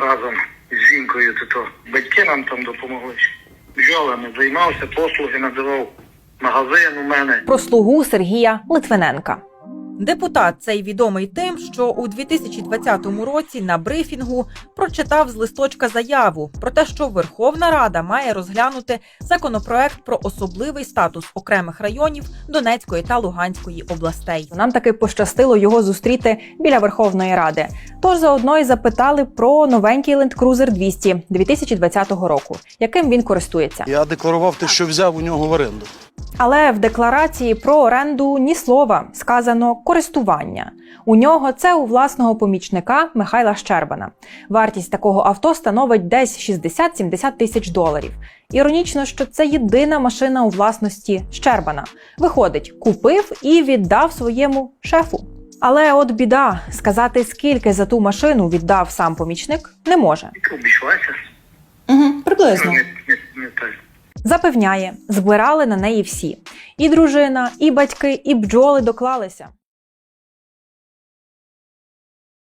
разом з жінкою, то, то батьки нам там допомогли. Бджолами займався, послуги надавав магазин у мене. Про слугу Сергія Литвиненка. Депутат цей відомий тим, що у 2020 році на брифінгу прочитав з листочка заяву про те, що Верховна Рада має розглянути законопроект про особливий статус окремих районів Донецької та Луганської областей. Нам таки пощастило його зустріти біля Верховної Ради. Тож заодно й запитали про новенький Land Cruiser 200 2020 року, яким він користується. Я декларував те, що взяв у нього в оренду. Але в декларації про оренду ні слова сказано користування. У нього це у власного помічника Михайла Щербана. Вартість такого авто становить десь 60-70 тисяч доларів. Іронічно, що це єдина машина у власності Щербана. Виходить, купив і віддав своєму шефу. Але от біда, сказати скільки за ту машину віддав сам помічник, не може. Обійшлася. Угу, приблизно. Не, не, не так. Запевняє, збирали на неї всі: і дружина, і батьки, і бджоли доклалися.